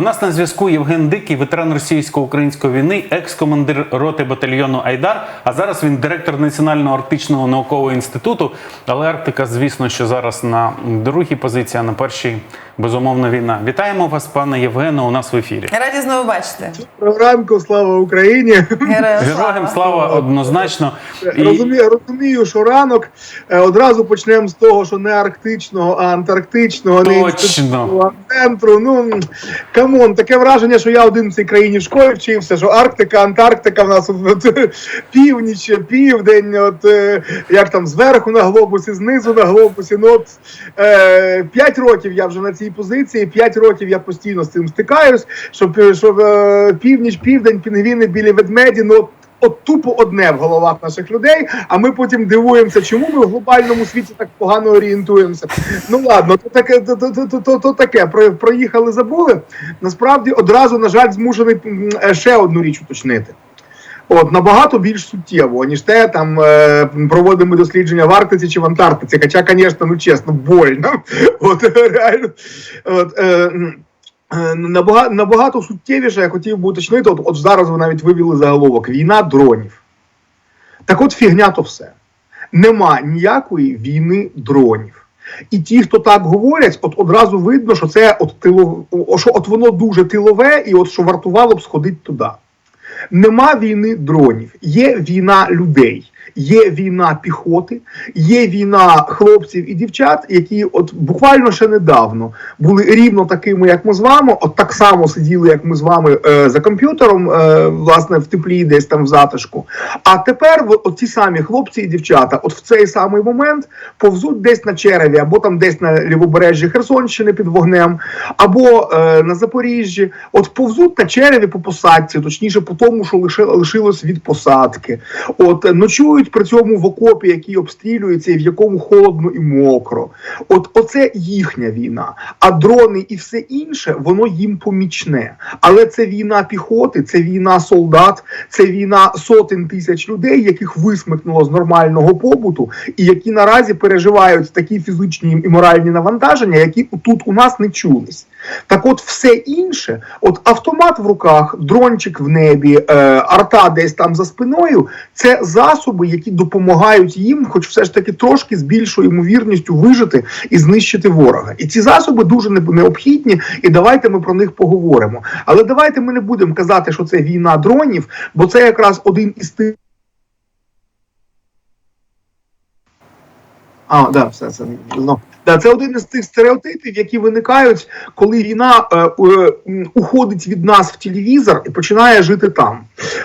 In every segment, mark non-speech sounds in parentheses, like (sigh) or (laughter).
У нас на зв'язку Євген Дикий, ветеран російсько-української війни, екс-командир роти батальйону Айдар. А зараз він директор Національного арктичного наукового інституту. Але Арктика, звісно, що зараз на другій позиції, а на першій безумовно війна. Вітаємо вас, пане Євгене. У нас в ефірі. Раді знову бачити. Ранку, слава Україні! Героям слава однозначно. Розумію, розумію, що ранок Е, одразу почнемо з того, що не арктичного, а антарктичного, Точно. а центру. Ну камон, таке враження, що я один в цій країні в школі вчився, що Арктика, Антарктика в нас от, от, північ, південь, от е, як там зверху на глобусі, знизу на глобусі. Ну от е, п'ять років я вже на цій позиції, п'ять років я постійно з цим стикаюсь, щоб, щоб е, північ, південь, пінгвіни, білі ведмеді, ну. От тупо одне в головах наших людей, а ми потім дивуємося, чому ми в глобальному світі так погано орієнтуємося. Ну ладно, то таке, то, то, то, то, то таке. Про- Проїхали, забули. Насправді одразу, на жаль, змушений е, ще одну річ уточнити. От набагато більш суттєво, ніж те, там е, проводимо дослідження в Арктиці чи в Антарктиці. Хоча, звісно, ну чесно, больно. (laughs) От реально. От, е, е, набагато, набагато суттєвіше я хотів би уточнити. От, от зараз ви навіть вивели заголовок: війна дронів. Так от фігня то все. Нема ніякої війни дронів. І ті, хто так говорять, от одразу видно, що це от тило, що от воно дуже тилове, і от що вартувало б сходити туди. Нема війни дронів, є війна людей, є війна піхоти, є війна хлопців і дівчат, які от буквально ще недавно були рівно такими, як ми з вами, от так само сиділи, як ми з вами е, за комп'ютером, е, власне, в теплі, десь там в затишку. А тепер от, ті самі хлопці і дівчата, от в цей самий момент повзуть десь на череві, або там десь на лівобережжі Херсонщини під вогнем, або е, на Запоріжжі. От повзуть на череві по посадці, точніше по тому, що лишилось від посадки. От е, ночують при цьому в окопі, який обстрілюється, і в якому холодно і мокро. От оце їхня війна. А дрони і все інше, воно їм помічне. Але це війна піхоти, це війна солдат, це війна сотень тисяч людей, яких висмикнуло з нормального побуту, і які наразі переживають такі фізичні і моральні навантаження, які тут у нас не чулись. Так, от все інше, от автомат в руках, дрончик в небі, е, арта десь там за спиною, це засоби, які допомагають їм, хоч все ж таки трошки з більшою ймовірністю вижити і знищити ворога. І ці засоби дуже необхідні, і давайте ми про них поговоримо. Але давайте ми не будемо казати, що це війна дронів, бо це якраз один із тих. А, да, все це ну, це один із тих стереотипів, які виникають, коли війна е, е, уходить від нас в телевізор і починає жити там.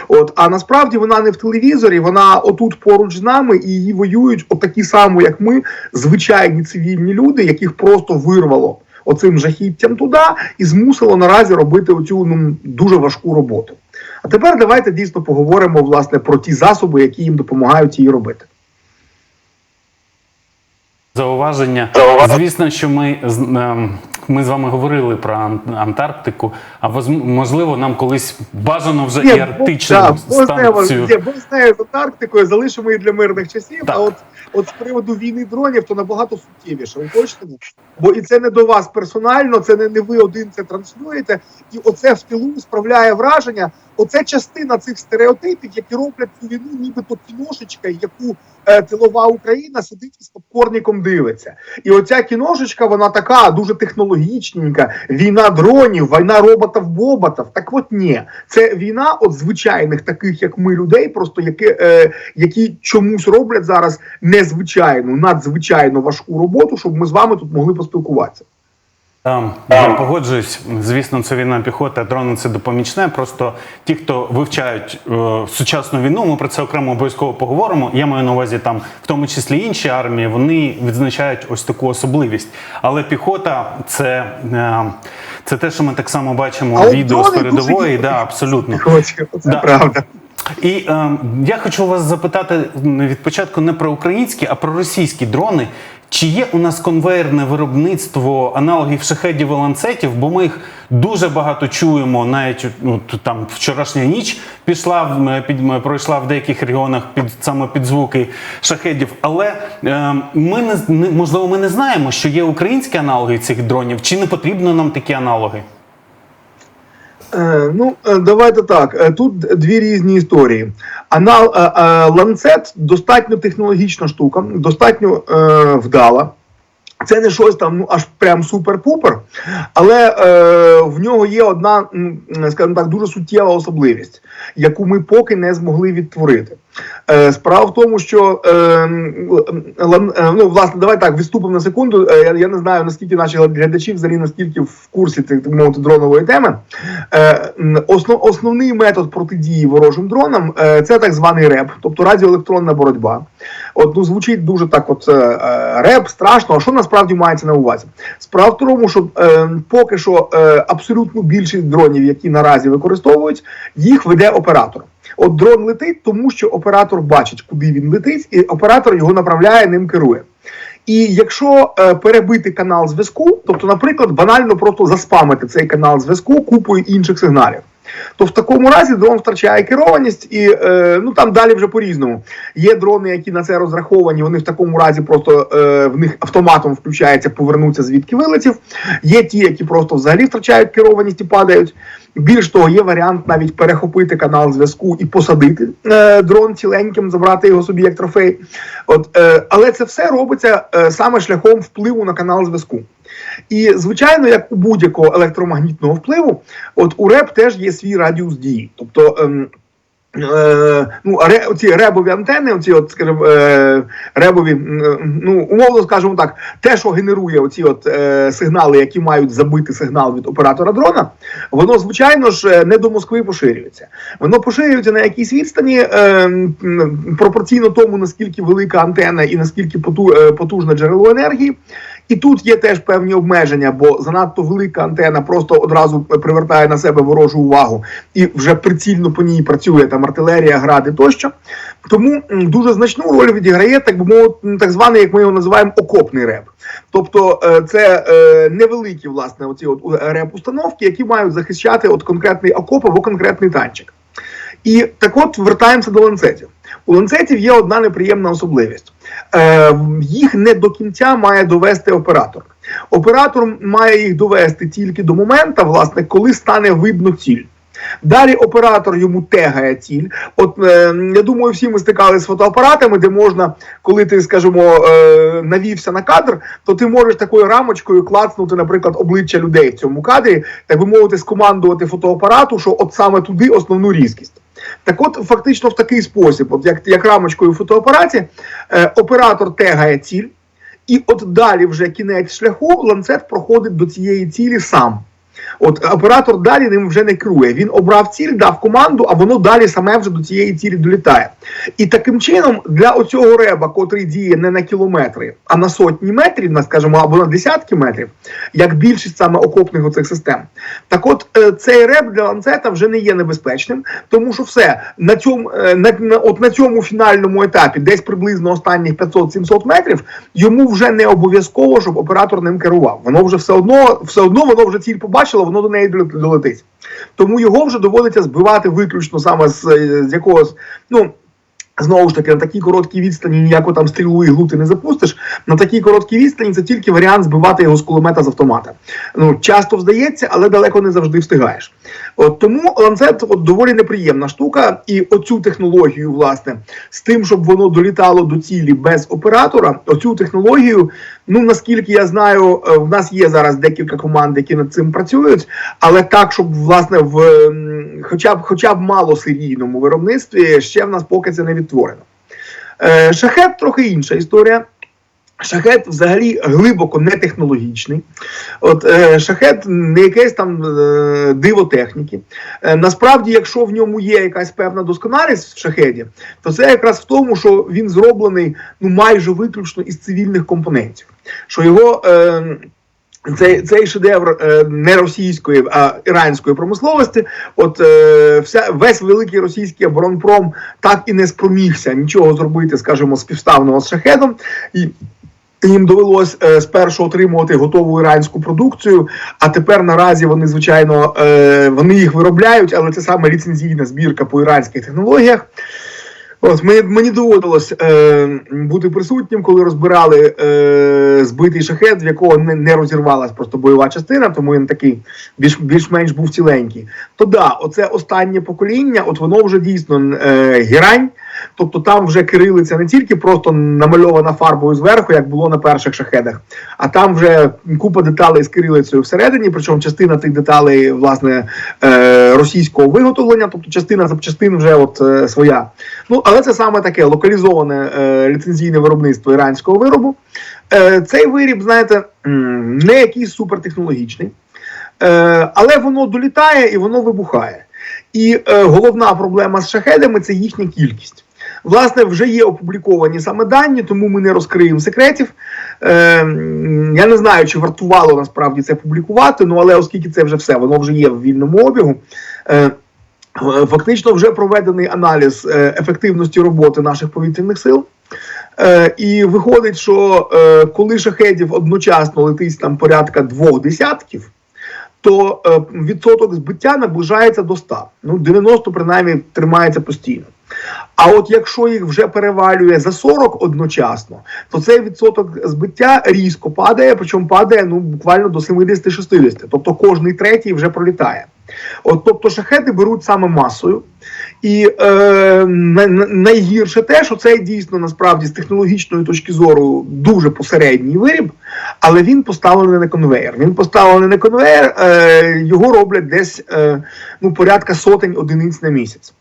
От, а насправді вона не в телевізорі, вона отут поруч з нами, і її воюють отакі самі, як ми, звичайні цивільні люди, яких просто вирвало оцим жахіттям туди і змусило наразі робити оцю ну, дуже важку роботу. А тепер давайте дійсно поговоримо власне про ті засоби, які їм допомагають її робити. Зауваження. Звісно, що ми ем, ми з вами говорили про Антарктику, а можливо, нам колись бажано вже і арктичну да, станцію. знає з Антарктикою, залишимо її для мирних часів. Так. А от, от з приводу війни дронів, то набагато суттєвіше. Ви точно? Бо і це не до вас персонально, це не, не ви один це транслюєте, і оце в тилу справляє враження. Оце частина цих стереотипів, які роблять цю війну, нібито кіношечка, яку е, тилова Україна сидить із попкорником дивиться. І оця кіношечка, вона така дуже технологічненька. Війна дронів, війна роботів-боботів. Так от ні, це війна от звичайних, таких як ми, людей, просто які, е, які чомусь роблять зараз незвичайну, надзвичайно важку роботу, щоб ми з вами тут могли поспілкуватися. Там я погоджуюсь. Звісно, це війна піхоти, а дрони це допомічне. Просто ті, хто вивчають е, сучасну війну, ми про це окремо обов'язково поговоримо. Я маю на увазі там, в тому числі інші армії, вони відзначають ось таку особливість. Але піхота це, е, це те, що ми так само бачимо А у от відео з передової. Да, абсолютно. Це Да. правда. І е, я хочу вас запитати від початку не про українські, а про російські дрони. Чи є у нас конвейерне виробництво аналогів шахедів і ланцетів? Бо ми їх дуже багато чуємо. Навіть ну, там вчорашня ніч пішла е, під пройшла в деяких регіонах під саме під звуки шахедів. Але е, ми не можливо ми не знаємо, що є українські аналоги цих дронів. Чи не потрібно нам такі аналоги? Е, ну, е, давайте так. Е, Тут дві різні історії. Ланцет достатньо технологічна штука, достатньо вдала. Це не щось там, ну аж прям супер-пупер, але е, в нього є одна, скажімо так, дуже суттєва особливість, яку ми поки не змогли відтворити. Е, справа в тому, що е, е, ну, власне, давай так відступимо на секунду. Е, я, не знаю наскільки наші глядачі взагалі наскільки в курсі так мовити дронової теми. Е, основ, основний метод протидії ворожим дронам е, це так званий РЕБ, тобто радіоелектронна боротьба. От ну звучить дуже так, от е, е, реп, страшно. А що насправді мається на увазі? Справа в тому, що е, поки що е, абсолютно більшість дронів, які наразі використовують, їх веде оператор. От дрон летить, тому що оператор бачить, куди він летить, і оператор його направляє, ним керує. І якщо е, перебити канал зв'язку, тобто, наприклад, банально просто заспамити цей канал зв'язку купою інших сигналів, то в такому разі дрон втрачає керованість, і е, ну там далі вже по-різному. Є дрони, які на це розраховані. Вони в такому разі просто е, в них автоматом включається, повернуться звідки вилетів. Є ті, які просто взагалі втрачають керованість і падають. Більш того, є варіант навіть перехопити канал зв'язку і посадити е, дрон ціленьким, забрати його собі як трофей. От, е, але це все робиться е, саме шляхом впливу на канал зв'язку. І звичайно, як у будь-якого електромагнітного впливу, от у РЕП теж є свій радіус дії. Тобто. Ем, Е, ну, ре, оці ребові антени, оці от, скажімо, е, ребові, м, ну, умовно скажімо так, те, що генерує оці от е, сигнали, які мають забити сигнал від оператора дрона, воно, звичайно ж, е, не до Москви поширюється. Воно поширюється на якійсь відстані е, пропорційно тому, наскільки велика антена і наскільки е, потужне джерело енергії. І тут є теж певні обмеження, бо занадто велика антена просто одразу привертає на себе ворожу увагу і вже прицільно по ній працює там артилерія, гради тощо. Тому дуже значну роль відіграє, так так званий, як ми його називаємо, окопний реп. Тобто е, це е, невеликі власне оці от реп-установки, які мають захищати от конкретний окоп або конкретний танчик. І так от вертаємося до ланцетів. У ланцетів є одна неприємна особливість. Е, їх не до кінця має довести оператор. Оператор має їх довести тільки до моменту, власне, коли стане видно ціль. Далі оператор йому тегає ціль. От е, я думаю, всі ми стикалися з фотоапаратами, де можна, коли ти, скажімо, е, навівся на кадр, то ти можеш такою рамочкою клацнути, наприклад, обличчя людей в цьому кадрі, так би мовити, скомандувати фотоапарату, що от саме туди основну різкість. Так от, фактично, в такий спосіб, от як, як рамочкою в фотоапараті, е, оператор тегає ціль, і от далі вже кінець шляху ланцет проходить до цієї цілі сам. От оператор далі ним вже не керує. Він обрав ціль, дав команду, а воно далі саме вже до цієї цілі долітає. І таким чином, для оцього реба, котрий діє не на кілометри, а на сотні метрів, на скажімо, або на десятки метрів, як більшість саме окопних оцих систем. Так от е, цей реб для ланцета вже не є небезпечним, тому що все на цьому е, на, от на цьому фінальному етапі, десь приблизно останніх 500-700 метрів, йому вже не обов'язково, щоб оператор ним керував. Воно вже все одно, все одно воно вже ціль побачило, воно до неї долетить. Тому його вже доводиться збивати виключно саме з, з якогось, ну. Знову ж таки, на такій короткій відстані ніяку там стрілу і глути не запустиш. На такій короткій відстані це тільки варіант збивати його з кулемета з автомата. Ну часто здається, але далеко не завжди встигаєш. От тому ланцет от доволі неприємна штука, і оцю технологію, власне, з тим, щоб воно долітало до цілі без оператора, оцю технологію, ну наскільки я знаю, е, в нас є зараз декілька команд, які над цим працюють, але так, щоб власне в хоча б хоча б малосерійному виробництві ще в нас поки це не відтворено. Е, шахет трохи інша історія. Шахет взагалі глибоко не технологічний. От е, шахет не якесь там е, диво техніки. Е, насправді, якщо в ньому є якась певна досконалість в шахеді, то це якраз в тому, що він зроблений ну майже виключно із цивільних компонентів. Що його е, цей, цей шедевр е, не російської, а іранської промисловості, от е, вся весь великий російський оборонпром так і не спромігся нічого зробити, скажімо, співставного з шахедом. І їм довелось е, спершу отримувати готову іранську продукцію, а тепер наразі вони, звичайно, е, вони їх виробляють, але це саме ліцензійна збірка по іранських технологіях. От мені, мені доводилось е, бути присутнім, коли розбирали е, збитий шахет, в якого не, не розірвалась просто бойова частина, тому він такий більш, більш-менш був ціленький. То да, оце останнє покоління, от воно вже дійсно е, герань. Тобто там вже кирилиця не тільки просто намальована фарбою зверху, як було на перших шахедах, а там вже купа деталей з кирилицею всередині. Причому частина тих деталей, власне, е, російського виготовлення, тобто частина запчастин вже от е, своя. Ну але це саме таке локалізоване е, ліцензійне виробництво іранського виробу. Цей виріб, знаєте, не якийсь супертехнологічний, але воно долітає і воно вибухає. І головна проблема з шахедами це їхня кількість. Власне, вже є опубліковані саме дані, тому ми не розкриємо секретів. Е, я не знаю, чи вартувало насправді це публікувати, ну але оскільки це вже все, воно вже є в вільному обігу. Е, Фактично вже проведений аналіз е, ефективності роботи наших повітряних сил. Е, І виходить, що е, коли шахедів одночасно летить там порядка двох десятків, то е, відсоток збиття наближається до 100. Ну, 90 принаймні тримається постійно. А от якщо їх вже перевалює за 40 одночасно, то цей відсоток збиття різко падає, причому падає ну, буквально до 70-60. Тобто кожний третій вже пролітає. От, тобто шахеди беруть саме масою. І е, на- на- найгірше те, що це дійсно насправді з технологічної точки зору дуже посередній виріб, але він поставлений на конвейер. Він поставлений на конвейер, е, його роблять десь е, ну, порядка сотень одиниць на місяць.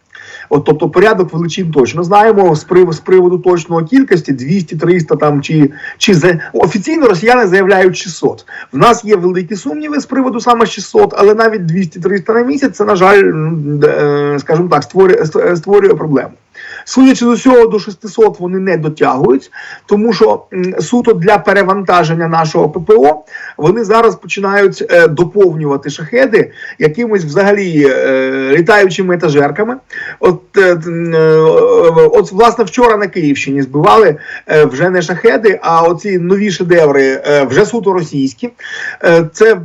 От, тобто порядок величин точно знаємо з приводу, з приводу точної кількості 200, 300 там чи, чи за офіційно росіяни заявляють 600. В нас є великі сумніви з приводу саме 600, але навіть 200-300 на місяць це на жаль, е, скажімо так, створює, створює проблему. Судячи з усього, до 600 вони не дотягують, тому що суто для перевантаження нашого ППО вони зараз починають е, доповнювати шахеди якимись взагалі е, літаючими етажерками. От, е, от власне вчора на Київщині збивали вже не шахеди, а оці нові шедеври вже суто російські. Це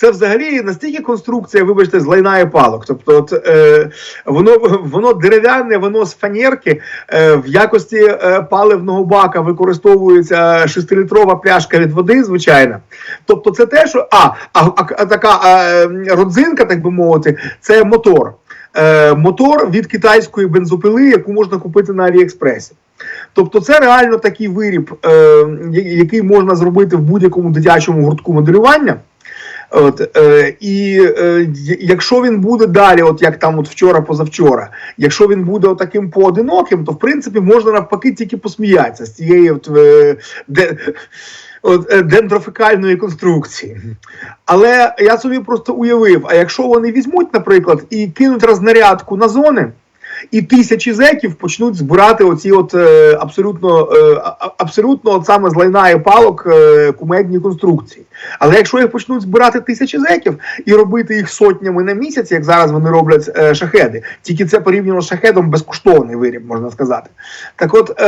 це взагалі настільки конструкція, вибачте, з лайна і палок. Тобто, от, е, воно, воно дерев'яне, воно з фанерки. Е, в якості е, паливного бака використовується 6-літрова пляшка від води, звичайно. Тобто, це те, що. А, а, а, а така е, родзинка, так би мовити, це мотор. Е, мотор від китайської бензопили, яку можна купити на Аліекспресі. Тобто, це реально такий виріб, е, який можна зробити в будь-якому дитячому гуртку моделювання. От, е, і е, якщо він буде далі, от як там от вчора, позавчора, якщо він буде отаким поодиноким, то в принципі можна навпаки тільки посміятися з цієї от, е, де, от, е, дендрофікальної конструкції. Але я собі просто уявив: а якщо вони візьмуть, наприклад, і кинуть рознарядку на зони. І тисячі зеків почнуть збирати оці от е, абсолютно е, абсолютно от саме з лайна і палок е, кумедні конструкції. Але якщо їх почнуть збирати тисячі зеків і робити їх сотнями на місяць, як зараз вони роблять шахеди, тільки це порівняно з шахедом безкоштовний виріб, можна сказати. Так от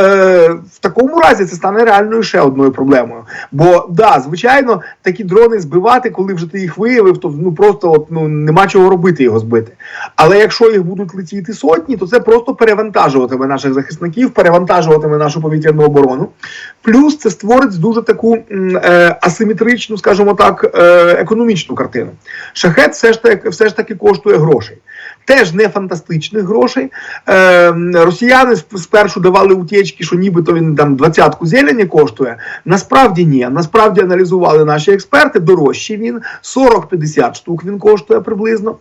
в такому разі це стане реальною ще одною проблемою. Бо да, звичайно, такі дрони збивати, коли вже ти їх виявив, то ну просто от, ну, нема чого робити його збити. Але якщо їх будуть летіти сотні, то це просто перевантажуватиме наших захисників, перевантажуватиме нашу повітряну оборону. Плюс це створить дуже таку е, асиметричну, скажімо так, е, економічну картину. Шахет все ж таки все ж таки коштує грошей. Теж не фантастичних грошей. Е, росіяни спершу давали утічки, що нібито він там двадцятку зелені коштує. Насправді ні. Насправді аналізували наші експерти, дорожчий він 40-50 штук він коштує приблизно.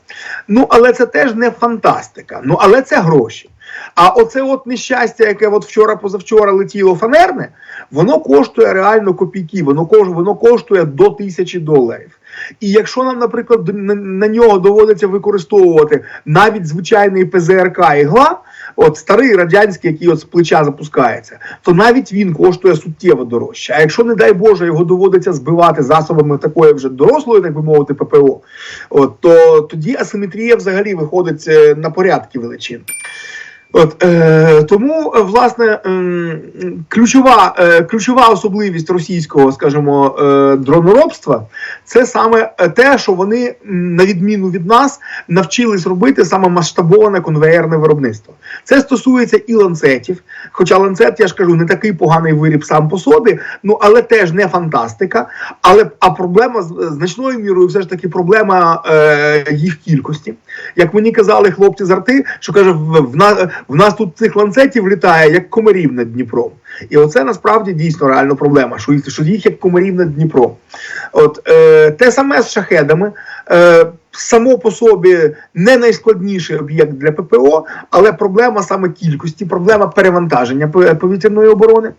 Ну, але це теж не фантастика. Ну, але це гроші. А оце от нещастя, яке от вчора позавчора летіло фанерне, воно коштує реально копійки, воно коштує, воно коштує до тисячі доларів. І якщо нам, наприклад, на, нього доводиться використовувати навіть звичайний ПЗРК ігла, от старий радянський, який от з плеча запускається, то навіть він коштує суттєво дорожче. А якщо, не дай Боже, його доводиться збивати засобами такої вже дорослої, так би мовити, ППО, от, то тоді асиметрія взагалі виходить е, на порядки величин. От, е, тому, е, власне, ем, ключова, е, ключова особливість російського, скажімо, е, дроноробства це саме е, те, що вони, на відміну від нас, навчились робити саме масштабоване конвеєрне виробництво. Це стосується і ланцетів. Хоча ланцет, я ж кажу, не такий поганий виріб сам по собі, ну але теж не фантастика. Але а проблема значною мірою, все ж таки, проблема е, їх кількості. Як мені казали хлопці з арти, що каже, в, в, на- в нас тут цих ланцетів літає як комарів над Дніпром. І оце насправді дійсно реальна проблема, що їх, як комарів над Дніпром. От е, те саме з шахедами. Е, Само по собі не найскладніший об'єкт для ППО, але проблема саме кількості, проблема перевантаження повітряної оборони.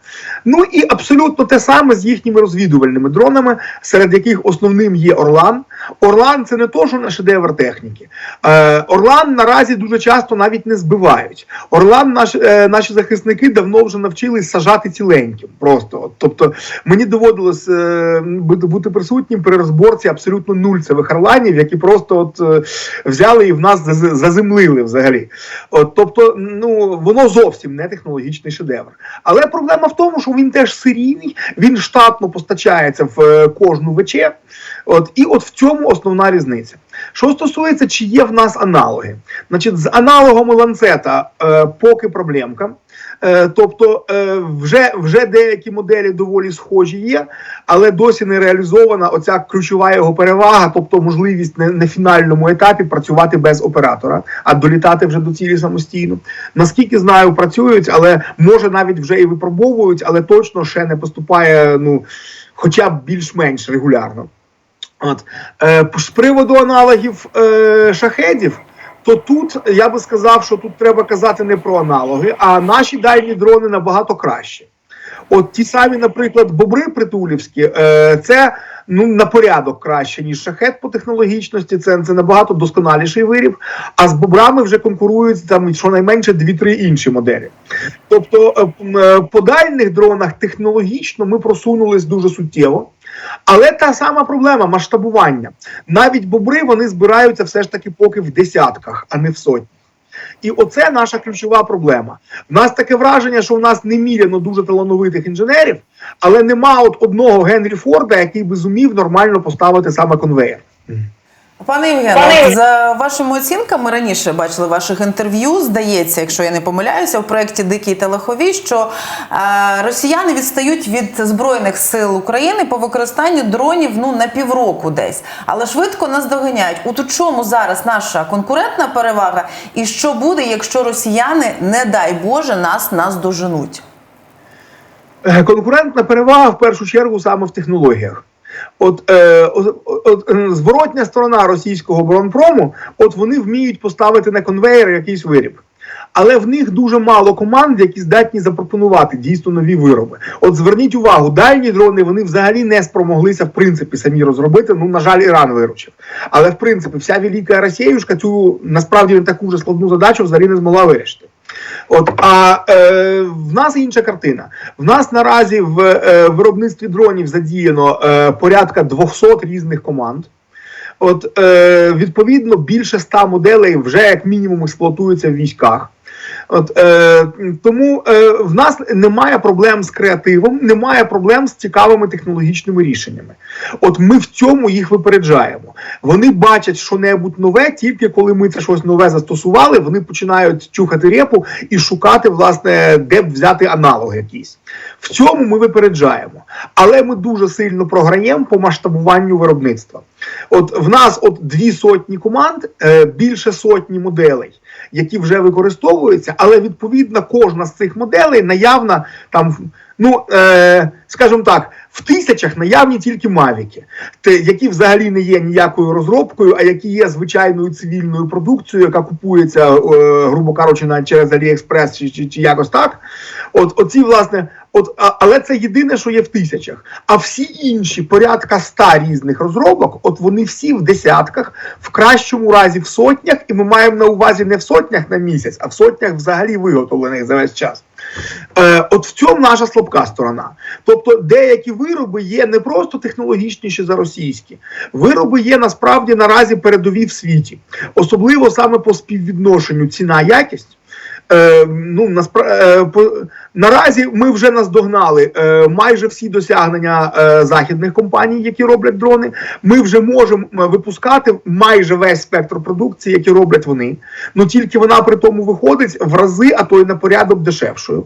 Ну і абсолютно те саме з їхніми розвідувальними дронами, серед яких основним є Орлан. Орлан це не то, що на шедевр техніки. Е, Орлан наразі дуже часто навіть не збивають. Орлан наш, е, наші захисники давно вже навчились сажати ціленьким. Просто тобто мені доводилось е, бути присутнім при розборці абсолютно нульцевих орланів, які просто от е, взяли і в нас заземлили взагалі. От, тобто, ну воно зовсім не технологічний шедевр. Але проблема в тому, що він теж серійний, він штатно постачається в е, кожну ВЧ. От і от в цьому основна різниця. Що стосується, чи є в нас аналоги, значить, з аналогами ланцета е, поки проблемка. Е, тобто е, вже, вже деякі моделі доволі схожі є, але досі не реалізована оця ключова його перевага, тобто можливість на, на фінальному етапі працювати без оператора, а долітати вже до цілі самостійно. Наскільки знаю, працюють, але може навіть вже і випробовують, але точно ще не поступає ну, хоча б більш-менш регулярно. От. Е, з приводу аналогів е, шахедів, то тут я би сказав, що тут треба казати не про аналоги, а наші дальні дрони набагато краще. От ті самі, наприклад, бобри притулівські, е, це ну на порядок краще, ніж шахет по технологічності. Це, це набагато досконаліший виріб. А з бобрами вже конкурують там щонайменше 2-3 інші моделі. Тобто, е, по дальних дронах технологічно ми просунулись дуже суттєво. Але та сама проблема масштабування. Навіть бобри вони збираються все ж таки поки в десятках, а не в сотнях. І оце наша ключова проблема. У нас таке враження, що в нас неміряно дуже талановитих інженерів, але нема от одного Генрі Форда, який би зумів нормально поставити саме конвейер. Пане Євгене, за вашими оцінками раніше бачили ваших інтерв'ю. Здається, якщо я не помиляюся, в проєкті Дикі та лихові, що е, росіяни відстають від збройних сил України по використанню дронів ну на півроку десь, але швидко нас доганяють. У чому зараз наша конкурентна перевага, і що буде, якщо росіяни, не дай Боже, нас нас доженуть? Е, Конкурентна перевага в першу чергу саме в технологіях. От, е, от, от е, зворотня сторона російського оборонпрому, от вони вміють поставити на конвейер якийсь виріб. Але в них дуже мало команд, які здатні запропонувати дійсно нові вироби. От зверніть увагу, дальні дрони вони взагалі не спромоглися в принципі самі розробити. Ну на жаль, Іран виручив. Але в принципі, вся велика Росіюшка цю насправді не таку вже складну задачу взагалі не змогла вирішити. От а е, в нас інша картина. В нас наразі в е, виробництві дронів задіяно е, порядка 200 різних команд. От е, відповідно більше 100 моделей вже як мінімум експлуатуються в військах. От е, тому е, в нас немає проблем з креативом, немає проблем з цікавими технологічними рішеннями. От ми в цьому їх випереджаємо. Вони бачать що-небудь нове, тільки коли ми це щось нове застосували, вони починають чухати репу і шукати, власне, де б взяти аналог якийсь. В цьому ми випереджаємо. Але ми дуже сильно програємо по масштабуванню виробництва. От в нас от дві сотні команд, е, більше сотні моделей, які вже використовуються, але відповідно кожна з цих моделей наявна там. Ну, е, скажімо так, в тисячах наявні тільки мавіки, які взагалі не є ніякою розробкою, а які є звичайною цивільною продукцією, яка купується, е, грубо кажучи, через Аліекспрес чи, чи, чи якось так. От оці, власне, от, а, але це єдине, що є в тисячах. А всі інші порядка ста різних розробок, от вони всі в десятках, в кращому разі в сотнях, і ми маємо на увазі не в сотнях на місяць, а в сотнях взагалі виготовлених за весь час. Е, от в цьому наша слабка сторона. Тобто, деякі вироби є не просто технологічніші за російські, вироби є насправді наразі передові в світі, особливо саме по співвідношенню ціна-якість. Е, ну, наспра... е. Наразі ми вже наздогнали е, майже всі досягнення західних компаній, які роблять дрони. Ми вже можемо випускати майже весь спектр продукції, які роблять вони. Ну тільки вона при тому виходить в рази, а то й на порядок дешевшою.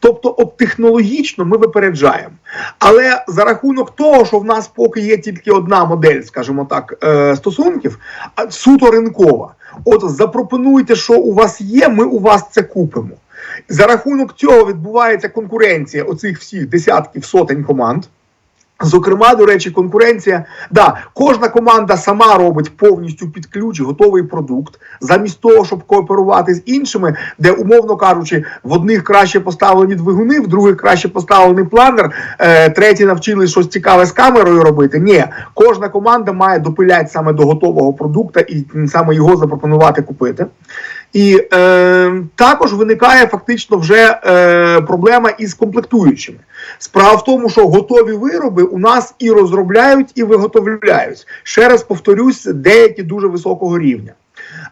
Тобто, от технологічно ми випереджаємо. Але за рахунок того, що в нас поки є тільки одна модель, скажімо так, стосунків, суто ринкова. От запропонуйте, що у вас є, ми у вас це купимо. За рахунок цього відбувається конкуренція оцих всіх десятків сотень команд. Зокрема, до речі, конкуренція. Да, кожна команда сама робить повністю під ключ готовий продукт, замість того, щоб кооперувати з іншими, де, умовно кажучи, в одних краще поставлені двигуни, в других краще поставлений планер, е, треті навчились щось цікаве з камерою робити. Ні, кожна команда має допиляти саме до готового продукту і саме його запропонувати купити. І е, також виникає фактично вже е, проблема із комплектуючими. Справа в тому, що готові вироби у нас і розробляють, і виготовляють. Ще раз повторюсь, деякі дуже високого рівня.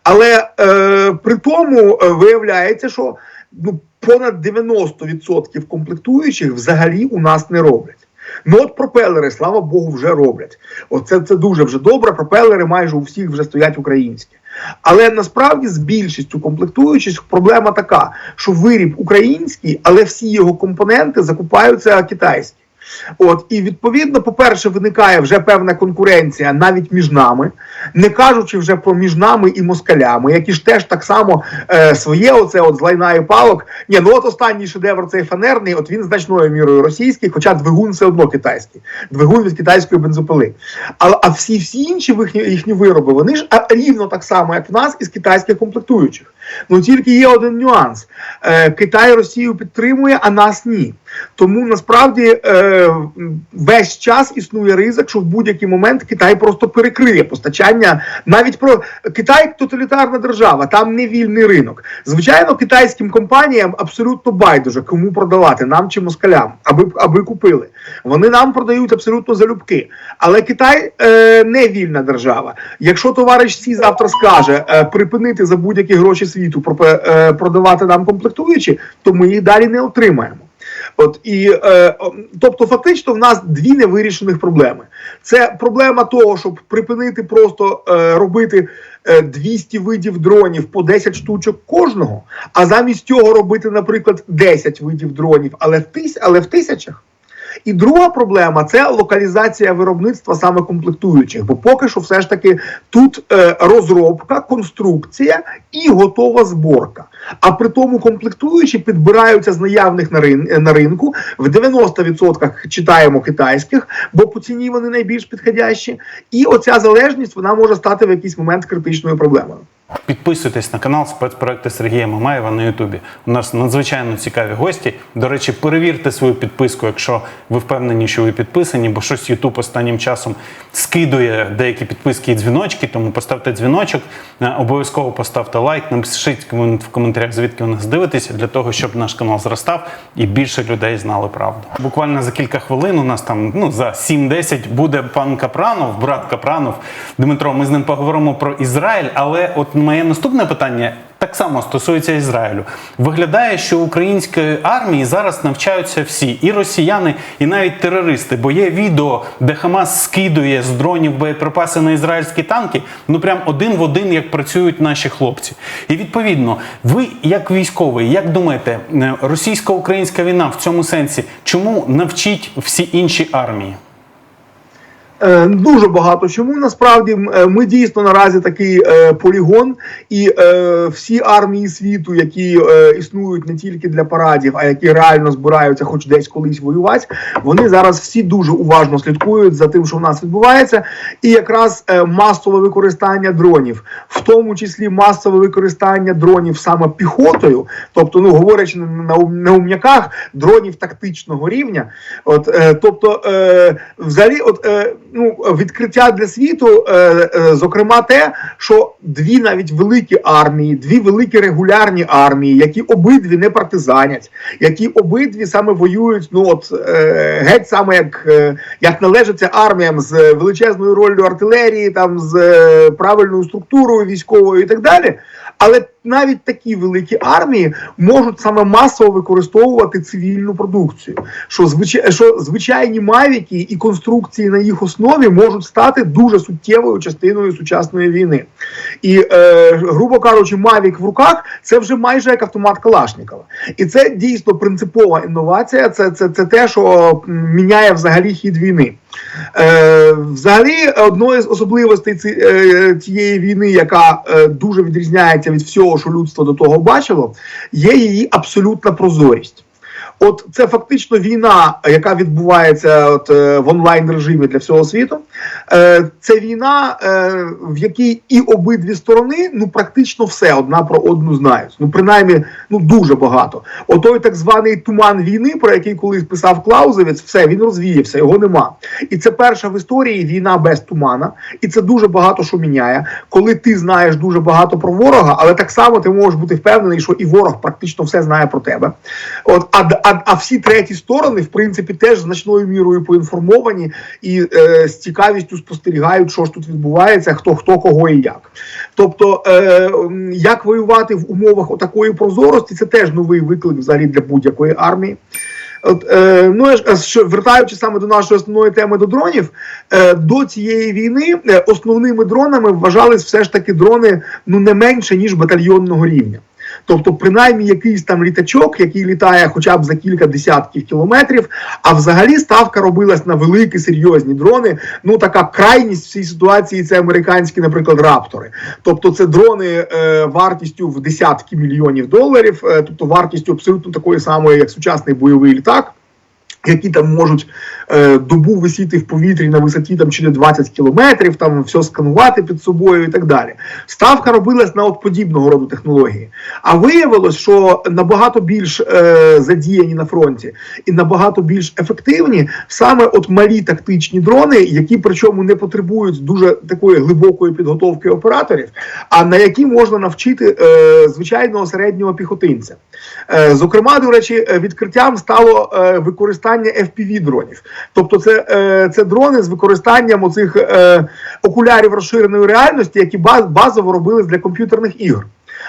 Але е, при тому е, виявляється, що ну, понад 90% комплектуючих взагалі у нас не роблять. Ну от пропелери, слава Богу, вже роблять. Оце це дуже вже добре. Пропелери майже у всіх вже стоять українські. Але насправді з більшістю комплектуючих проблема така, що виріб український, але всі його компоненти закупаються китайські. От і відповідно, по-перше, виникає вже певна конкуренція навіть між нами, не кажучи вже про між нами і москалями, які ж теж так само е, своє оце от з і палок. Ні, ну от останній шедевр цей фанерний, от він значною мірою російський, хоча двигун все одно китайський, двигун від китайської бензопили. А, а всі всі інші їхні, їхні вироби, вони ж рівно так само, як в нас, із китайських комплектуючих. Ну тільки є один нюанс: е, Китай Росію підтримує, а нас ні. Тому насправді е, весь час існує ризик, що в будь-який момент Китай просто перекриє постачання. Навіть про Китай тоталітарна держава, там не вільний ринок. Звичайно, китайським компаніям абсолютно байдуже, кому продавати, нам чи москалям, аби аби купили. Вони нам продають абсолютно залюбки. Але Китай е, не вільна держава. Якщо товариш Сі завтра скаже е, припинити за будь-які гроші світу е, продавати нам комплектуючі, то ми їх далі не отримаємо. От і е, тобто, фактично, в нас дві невирішених проблеми. Це проблема того, щоб припинити просто е, робити е, 200 видів дронів по 10 штучок кожного, а замість цього робити, наприклад, 10 видів дронів, але в тис, але в тисячах. І друга проблема це локалізація виробництва саме комплектуючих. Бо поки що, все ж таки, тут е, розробка, конструкція і готова зборка. А при тому комплектуючі підбираються з наявних на, рин, на ринку. В 90% читаємо китайських, бо по ціні вони найбільш підходящі. І оця залежність вона може стати в якийсь момент критичною проблемою. Підписуйтесь на канал спецпроекти Сергія Мамаєва на Ютубі. У нас надзвичайно цікаві гості. До речі, перевірте свою підписку, якщо ви впевнені, що ви підписані, бо щось Ютуб останнім часом скидує деякі підписки і дзвіночки. Тому поставте дзвіночок, е, обов'язково поставте лайк, напишіть в коментарях, звідки ви нас дивитеся, для того, щоб наш канал зростав і більше людей знали правду. Буквально за кілька хвилин у нас там ну за 7-10 буде пан Капранов, брат Капранов. Дмитро, ми з ним поговоримо про Ізраїль, але от моє наступне питання. Так само стосується Ізраїлю. Виглядає, що української армії зараз навчаються всі, і росіяни, і навіть терористи. Бо є відео, де Хамас скидує з дронів боєприпаси на ізраїльські танки. Ну прям один в один, як працюють наші хлопці. І відповідно, ви, як військовий, як думаєте, е, російсько-українська війна в цьому сенсі чому навчить всі інші армії? Е, Дуже багато чому насправді. Е, ми дійсно наразі такий е, полігон, і всі армії світу, які існують не тільки для парадів, а які реально збираються, хоч десь колись воювати, вони зараз всі дуже уважно слідкують за тим, що в нас відбувається, і якраз масове використання дронів, в тому числі масове використання дронів саме піхотою, тобто, ну говорячи на, на, ум- на умняках, дронів тактичного рівня. От, тобто, взагалі, от ну, відкриття для світу, е, е, зокрема, те, що дві навіть великі армії, дві великі регулярні армії, які обидві не партизанять, які обидві саме воюють, ну от е, геть саме як, е, як належиться арміям з величезною роллю артилерії, там з е, правильною структурою військовою і так далі. Але навіть такі великі армії можуть саме масово використовувати цивільну продукцію. Що, звичай, що звичайні мавіки і конструкції на їх основі можуть стати дуже суттєвою частиною сучасної війни. І, е, грубо кажучи, мавік в руках це вже майже як автомат Калашникова. І це дійсно принципова інновація. Це, це, це те, що міняє взагалі хід війни. Е, взагалі, одною з особливостей ці, е, цієї війни, яка е, дуже відрізняється від всього, що людство до того бачило, є її абсолютна прозорість. От це фактично війна, яка відбувається от, е, в онлайн режимі для всього світу. Е, Це війна, е, в якій і обидві сторони ну практично все одна про одну знають. Ну принаймні, ну дуже багато. Отой так званий туман війни, про який колись писав Клаузевець, все він розвіявся, його нема. І це перша в історії війна без тумана, і це дуже багато що міняє. Коли ти знаєш дуже багато про ворога, але так само ти можеш бути впевнений, що і ворог практично все знає про тебе. От а, а, а всі треті сторони, в принципі, теж значною мірою поінформовані і е, з цікавістю спостерігають, що ж тут відбувається, хто хто кого і як. Тобто, е, як воювати в умовах отакої прозорості, це теж новий виклик взагалі для будь-якої армії. От, е, ну, ж, е, вертаючи саме до нашої основної теми до дронів, е, до цієї війни е, основними дронами вважались все ж таки дрони ну не менше ніж батальйонного рівня. Тобто, принаймні, якийсь там літачок, який літає хоча б за кілька десятків кілометрів. А взагалі ставка робилась на великі серйозні дрони. Ну така крайність в цій ситуації це американські, наприклад, раптори. Тобто, це дрони е, вартістю в десятки мільйонів доларів, е, тобто вартістю абсолютно такої самої, як сучасний бойовий літак. Які там можуть е, добу висіти в повітрі на висоті там чи не 20 кілометрів, там все сканувати під собою і так далі. Ставка робилась на от подібного роду технології. А виявилось, що набагато більш е, задіяні на фронті і набагато більш ефективні саме от малі тактичні дрони, які причому не потребують дуже такої глибокої підготовки операторів, а на які можна навчити е, звичайного середнього піхотинця. Е, зокрема, до речі, е, відкриттям стало е, використання FPV дронів. Тобто, це, е, це дрони з використанням оцих е, окулярів розширеної реальності, які баз- базово робились для комп'ютерних ігор.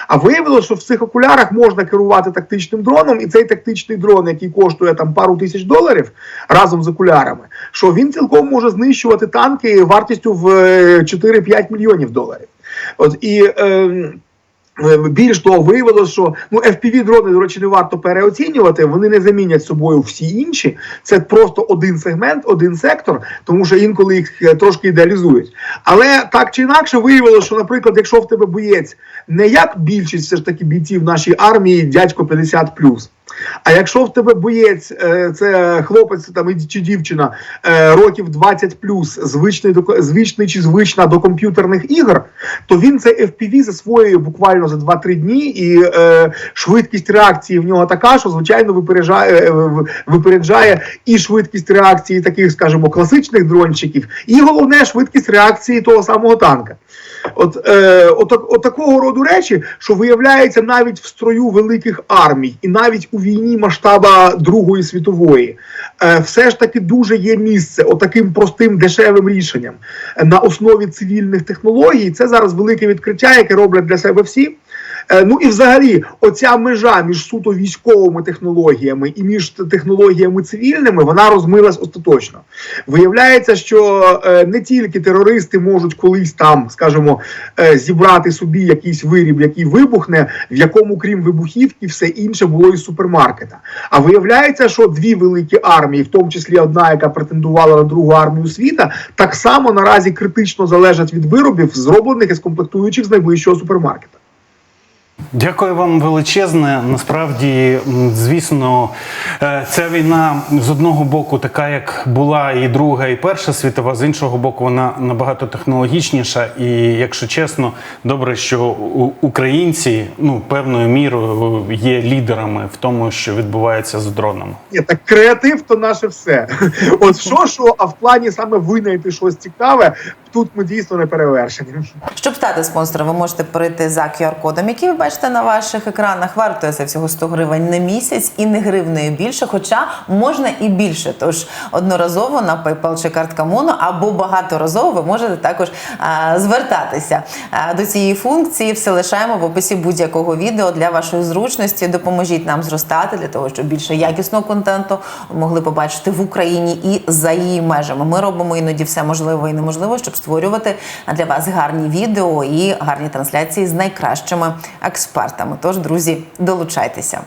А виявилося, що в цих окулярах можна керувати тактичним дроном, і цей тактичний дрон, який коштує там пару тисяч доларів разом з окулярами, що він цілком може знищувати танки вартістю в е, 4-5 мільйонів доларів. От і. Е, Е, Більш того, виявилося, що ну fpv дрони, до речі, не варто переоцінювати. Вони не замінять собою всі інші. Це просто один сегмент, один сектор, тому що інколи їх е, трошки ідеалізують. Але так чи інакше виявилося, що, наприклад, якщо в тебе боєць не як більшість все ж таки бійців нашій армії, дядько 50+, а якщо в тебе боєць, е, це хлопець там чи дівчина е, років 20 звичний до звичний чи звична до комп'ютерних ігор, то він це FPV засвоює буквально за 2-3 дні, і е, швидкість реакції в нього така, що звичайно випереджає, е, випереджає і швидкість реакції таких, скажімо, класичних дрончиків, і головне швидкість реакції того самого танка. От, е, от, от такого роду речі, що виявляється навіть в строю великих армій, і навіть у війні масштаба Другої світової, е, все ж таки дуже є місце отаким простим дешевим рішенням е, на основі цивільних технологій. Це зараз велике відкриття, яке роблять для себе всі. Е, Ну і взагалі, оця межа між суто військовими технологіями і між технологіями цивільними вона розмилась остаточно. Виявляється, що е, не тільки терористи можуть колись там, скажімо, е, зібрати собі якийсь виріб, який вибухне, в якому, крім вибухівки, все інше було із супермаркета. А виявляється, що дві великі армії, в тому числі одна, яка претендувала на другу армію світа, так само наразі критично залежать від виробів, зроблених із комплектуючих з найближчого супермаркета. Дякую вам величезне. Насправді, звісно, е, ця війна з одного боку така, як була і Друга, і Перша світова, з іншого боку, вона набагато технологічніша. І, якщо чесно, добре, що українці ну певною мірою є лідерами в тому, що відбувається з дронами. Ні, так креатив то наше все. От що, що, а в плані саме винайти щось цікаве, тут ми дійсно не перевершені. Щоб стати спонсором, ви можете перейти за QR-кодом, який ви бачите на ваших екранах. Вартує це всього 100 гривень на місяць і не гривнею більше, хоча можна і більше. Тож одноразово на PayPal чи картка Моно або багаторазово ви можете також а, звертатися а, до цієї функції. Все лишаємо в описі будь-якого відео для вашої зручності. Допоможіть нам зростати для того, щоб більше якісного контенту могли побачити в Україні і за її межами. Ми робимо іноді все можливе і неможливе, щоб створювати для вас гарні відео і гарні трансляції з найкращими експертами. Тож, друзі, долучайтеся.